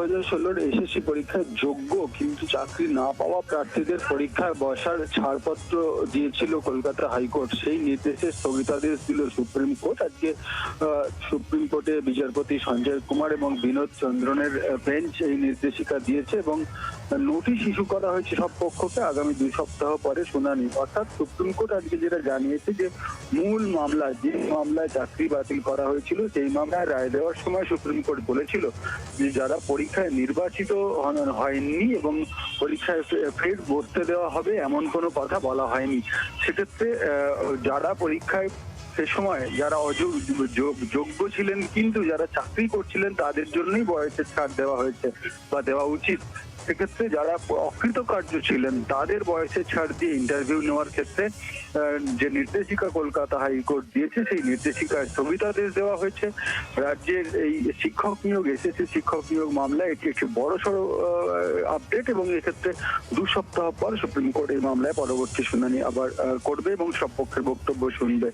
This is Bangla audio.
হাজার ষোলোর এসএসসি পরীক্ষায় যোগ্য, কিন্তু চাকরি না পাওয়া প্রার্থীদের পরীক্ষায় বসার ছাড়পত্র দিয়েছিল কলকাতা হাইকোর্ট। সেই নির্দেশে স্থগিতাদেশ দিল সুপ্রিম কোর্ট। আজকে সুপ্রিম কোর্টে বিচারপতি সঞ্জয় কুমার এবং বিনোদ চন্দ্রনের বেঞ্চ এই নির্দেশিকা দিয়েছে এবং নোটিশ ইস্যু করা হয়েছে সব পক্ষকে। আগামী দুই সপ্তাহ পরে শুনানি। অর্থাৎ সুপ্রিম কোর্ট আজকে যেটা জানিয়েছে যে, মূল মামলা, যে মামলায় চাকরি বাতিল করা হয়েছিল, সেই মামলায় রায় দেওয়ার সময় সুপ্রিম কোর্ট বলেছিল যে, যারা পরীক্ষায় নির্বাচিত হয়নি এবং পরীক্ষায় ফের বসতে দেওয়া হবে এমন কোনো কথা বলা হয়নি। সেক্ষেত্রে যারা পরীক্ষায় সে সময় যারা যোগ্য ছিলেন, কিন্তু যারা চাকরি করছিলেন, তাদের জন্যই বয়সের ছাড় দেওয়া হয়েছে বা দেওয়া উচিত। সেক্ষেত্রে যারা অকৃতকার্য ছিলেন, তাদের বয়সে ছাড় দিয়ে ইন্টারভিউ নেওয়ার ক্ষেত্রে যে নির্দেশিকা কলকাতা হাইকোর্ট দিয়েছে, সেই নির্দেশিকায় স্থগিতাদেশ দেওয়া হয়েছে। রাজ্যের এই শিক্ষক নিয়োগ, এসএসসি শিক্ষক নিয়োগ মামলা এটি একটি বড় সড় আপডেট এবং এক্ষেত্রে দু সপ্তাহ পর সুপ্রিম কোর্ট এই মামলায় পরবর্তী শুনানি আবার করবে এবং সব পক্ষের বক্তব্য শুনবে।